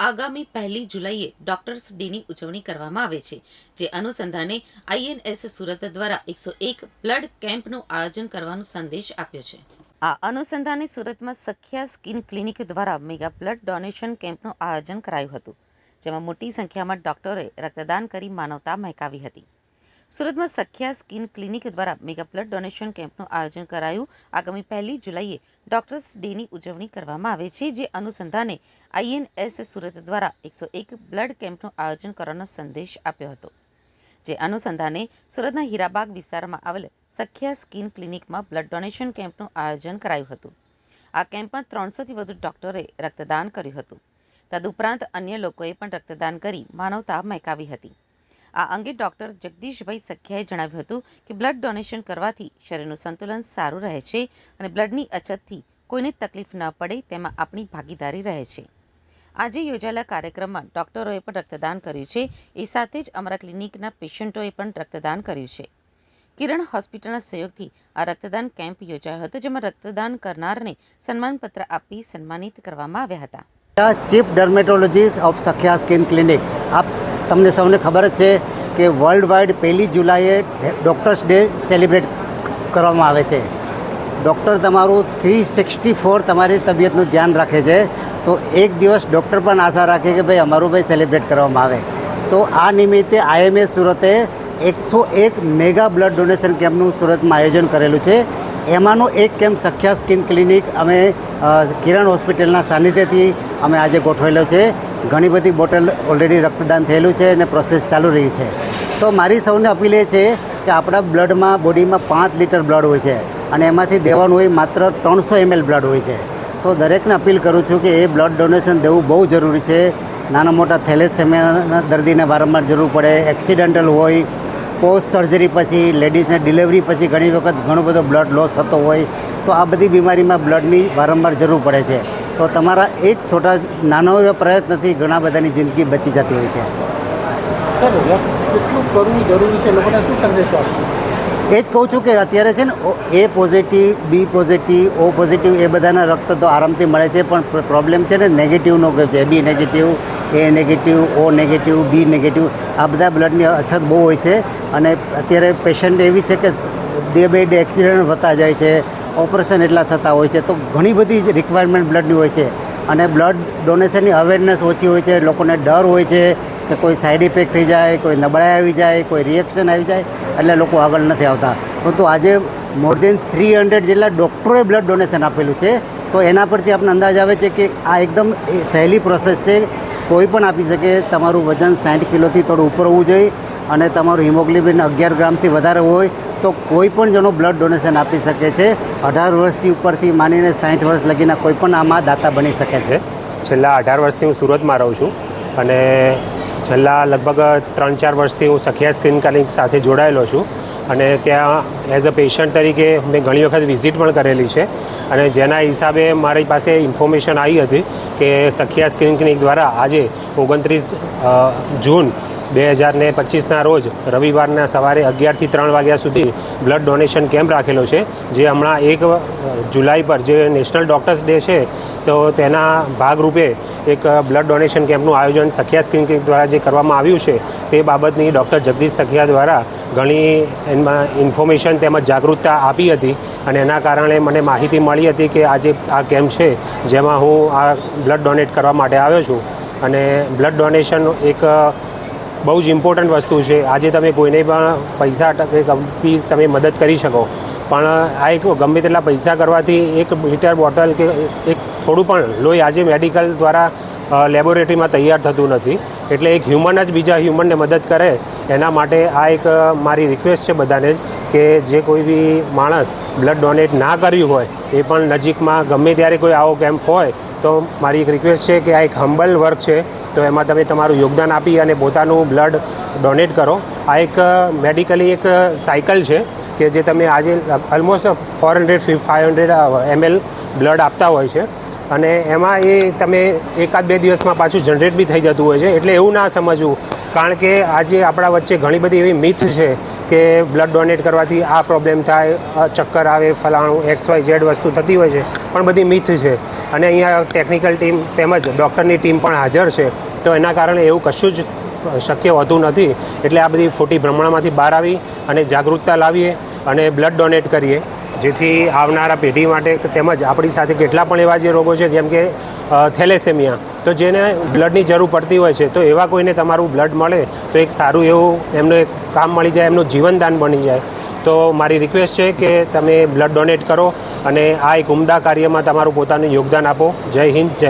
આગામી પહેલી જુલાઈએ ડોક્ટર્સ ડેની ઉજવણી કરવામાં આવે છે, જે અનુસંધાને આઈએનએસ સુરત દ્વારા એકસો એક બ્લડ કેમ્પનું આયોજન કરવાનો સંદેશ આપ્યો છે. આ અનુસંધાને સુરતમાં સખ્યા સ્કિન ક્લિનિક દ્વારા મેગા બ્લડ ડોનેશન કેમ્પનું આયોજન કરાયું હતું, જેમાં મોટી સંખ્યામાં ડોક્ટરોએ રક્તદાન કરી માનવતા મહેકાવી હતી. સુરતમાં સખ્યા સ્કિન ક્લિનિક દ્વારા મેગા બ્લડ ડોનેશન કેમ્પનું આયોજન કરાયું. આગામી પહેલી જુલાઈએ ડોક્ટર્સ ડેની ઉજવણી કરવામાં આવે છે, જે અનુસંધાને આઈએનએસ સુરત દ્વારા એકસો એક બ્લડ કેમ્પનું આયોજન કરવાનો સંદેશ આપ્યો હતો, જે અનુસંધાને સુરતના હીરાબાગ વિસ્તારમાં આવેલ સખ્યા સ્કિન ક્લિનિકમાં બ્લડ ડોનેશન કેમ્પનું આયોજન કરાયું હતું. આ કેમ્પમાં ત્રણસોથી વધુ ડોક્ટરોએ રક્તદાન કર્યું હતું. તદુપરાંત અન્ય લોકોએ પણ રક્તદાન કરી માનવતા મહેકાવી હતી. આ અંગે ડોક્ટર જગદીશભાઈ સખ્યાએ જણાવ્યું હતું કે બ્લડ ડોનેશન કરવાથી શરીરનું સંતુલન સારું રહે છે અને બ્લડની અછતથી કોઈને તકલીફ ન પડે તેમાં આપણી ભાગીદારી રહે છે. આજે યોજાયેલા કાર્યક્રમમાં ડોક્ટરોએ પણ રક્તદાન કર્યું છે. એ સાથે જ અમારા ક્લિનિકના પેશન્ટોએ પણ રક્તદાન કર્યું છે. કિરણ હોસ્પિટલના સહયોગથી આ રક્તદાન કેમ્પ યોજાયો હતો, જેમાં રક્તદાન કરનારને સન્માનપત્ર આપી સન્માનિત કરવામાં આવ્યા હતા. Chief dermatologist of Sakhya skin clinic, આપ તમને સૌને ખબર જ છે કે વર્લ્ડ વાઇડ પહેલી જુલાઈએ ડૉક્ટર્સ ડે સેલિબ્રેટ કરવામાં આવે છે. ડૉક્ટર તમારું થ્રી સિક્સટી ફોર તમારી તબિયતનું ધ્યાન રાખે છે. તો એક દિવસ ડૉક્ટર પણ આશા રાખે કે ભાઈ અમારું ભાઈ સેલિબ્રેટ કરવામાં આવે. તો આ નિમિત્તે આઈએમએ સુરતે એકસો એક મેગા બ્લડ ડોનેશન કેમ્પનું સુરતમાં આયોજન કરેલું છે. એમાંનો એક કેમ્પ સખ્યા સ્કિન ક્લિનિક અમે કિરણ હોસ્પિટલના સાનિધ્યથી અમે આજે ગોઠવેલો છે. ઘણી બધી બોટલ ઓલરેડી રક્તદાન થયેલું છે અને પ્રોસેસ ચાલુ રહી છે. તો મારી સૌને અપીલ એ છે કે આપણા બ્લડમાં, બોડીમાં પાંચ લીટર બ્લડ હોય છે અને એમાંથી દેવાનું હોય માત્ર ત્રણસો એમએલ બ્લડ હોય છે. તો દરેકને અપીલ કરું છું કે એ બ્લડ ડોનેશન દેવું બહુ જરૂરી છે. નાના મોટા થેલેસેમિયાના દર્દીને વારંવાર જરૂર પડે, એક્સિડન્ટલ હોય, પોસ્ટ સર્જરી પછી, લેડીઝને ડિલિવરી પછી ઘણી વખત ઘણો બધો બ્લડ લોસ થતો હોય. તો આ બધી બીમારીમાં બ્લડની વારંવાર જરૂર પડે છે. તો તમારા એક છોટા નાનો એવા પ્રયત્નથી ઘણા બધાની જિંદગી બચી જતી હોય છે. સર કેટલું કરવું જરૂરી છે? લોકોને શું સંદેશો એ જ કહું છું કે અત્યારે છે ને A positive B positive O positive એ બધાના રક્ત તો આરામથી મળે છે પણ પ્રોબ્લેમ છે ને નેગેટિવનો કે છે. B negative A negative O negative B negative આ બધા બ્લડની અછત બહુ હોય છે. અને અત્યારે પેશન્ટ એવી છે કે ડે બાય ડે એક્સિડન્ટ થતા જાય છે ઓપરેશન એટલા થતા હોય છે, તો ઘણી બધી રિક્વાયરમેન્ટ બ્લડની હોય છે. અને બ્લડ ડોનેશનની અવેરનેસ ઓછી હોય છે, લોકોને ડર હોય છે કે કોઈ સાઈડ ઇફેક્ટ થઈ જાય, કોઈ નબળાઈ આવી જાય, કોઈ રિએક્શન આવી જાય, એટલે લોકો આગળ નથી આવતા. પરંતુ આજે મોર દેન થ્રી હંડ્રેડ જેટલા ડૉક્ટરોએ બ્લડ ડોનેશન આપેલું છે, તો એના પરથી આપણને અંદાજ આવે છે કે આ એકદમ સહેલી પ્રોસેસ છે. કોઈ પણ આપી શકે, તમારું વજન સાઠ કિલોથી થોડું ઉપર હોવું જોઈએ. અને તમારું હિમોગ્લોબિન અગિયાર ગ્રામથી વધારે હોય તો કોઈ પણ જણો બ્લડ ડોનેશન આપી શકે છે. અઢાર વર્ષથી ઉપરથી માનીને સાઠ વર્ષ લગીના કોઈ પણ આમાં દાતા બની શકે છે. છેલ્લા અઢાર વર્ષથી હું સુરતમાં રહું છું અને છેલ્લા લગભગ ત્રણ ચાર વર્ષથી હું સખિયા સ્ક્રીન ક્લિનિક સાથે જોડાયેલો છું અને ત્યાં એઝ અ પેશન્ટ તરીકે મેં ઘણી વખત વિઝિટ પણ કરેલી છે અને જેના હિસાબે મારી પાસે ઇન્ફોર્મેશન આવી હતી કે સખિયા સ્ક્રીન ક્લિનિક દ્વારા આજે ઓગણત્રીસ જૂન બે હજાર ને પચીસના રોજ રવિવારના સવારે અગિયારથી ત્રણ વાગ્યા સુધી બ્લડ ડોનેશન કેમ્પ રાખેલો છે. જે હમણાં એક જુલાઈ પર જે નેશનલ ડૉક્ટર્સ ડે છે, તો તેના ભાગરૂપે એક બ્લડ ડોનેશન કેમ્પનું આયોજન સખિયા સ્કિન દ્વારા જે કરવામાં આવ્યું છે, તે બાબતની ડૉક્ટર જગદીશ સખિયા દ્વારા ઘણી એમાં ઇન્ફોર્મેશન તેમજ જાગૃતતા આપી હતી અને એના કારણે મને માહિતી મળી હતી કે આજે આ કેમ્પ છે, જેમાં હું આ બ્લડ ડોનેટ કરવા માટે આવ્યો છું. અને બ્લડ ડોનેશન એક બહુ જ ઇમ્પોર્ટન્ટ વસ્તુ છે. આજે તમે કોઈને પણ પૈસા બી તમે મદદ કરી શકો. પણ આ એક ગમે તેટલા પૈસા કરવાથી એક લીટર બોટલ કે એક થોડું પણ લોહી આજે મેડિકલ દ્વારા લેબોરેટરીમાં તૈયાર થતું નથી. એટલે એક હ્યુમન જ બીજા હ્યુમનને મદદ કરે. એના માટે આ એક મારી રિક્વેસ્ટ છે બધાને જ કે જે કોઈ બી માણસ બ્લડ ડોનેટ ના કર્યું હોય, એ પણ નજીકમાં ગમે ત્યારે કોઈ આવો કેમ્પ હોય, તો મારી એક રિક્વેસ્ટ છે કે આ એક હમ્બલ વર્ક છે. તો એમાં તમે તમારું યોગદાન આપી અને પોતાનું બ્લડ ડોનેટ કરો. આ એક મેડિકલી એક સાયકલ છે કે જે તમે આજે almost four hundred five hundred ML blood આપતા હોય છે. અને એમાં એ તમે એકાદ બે દિવસમાં પાછું જનરેટ બી થઈ જતું હોય છે. એટલે એવું ના સમજવું કારણ કે આજે આપણા વચ્ચે ઘણી બધી એવી મિથ છે કે બ્લડ ડોનેટ કરવાથી આ પ્રોબ્લેમ થાય ચક્કર આવે, ફલાણું, એક્સ, વાય, ઝેડ વસ્તુ થતી હોય છે. પણ બધી મિથ છે. અને અહીંયા ટેકનિકલ ટીમ તેમજ ડૉક્ટરની ટીમ પણ હાજર છે. તો એના કારણે એવું કશું જ શક્ય હોતું નથી. એટલે આ બધી ખોટી ભ્રમણામાંથી બહાર આવી અને જાગૃતતા લાવીએ અને બ્લડ ડોનેટ કરીએ. જેથી આવનારા પેઢી માટે તેમજ આપણી સાથે કેટલા પણ એવા જે રોગો છે, જેમ કે થેલેસેમિયા, તો જેને બ્લડની જરૂર પડતી હોય છે, તો એવા કોઈને તમારું બ્લડ મળે, તો એક સારું એવું એમને એક કામ મળી જાય, એમનું જીવનદાન બની જાય. તો મારી રિક્વેસ્ટ છે કે તમે બ્લડ ડોનેટ કરો અને આ એક ઉમદા કાર્યમાં તમારું પોતાનું યોગદાન આપો. જય હિન્દ, જય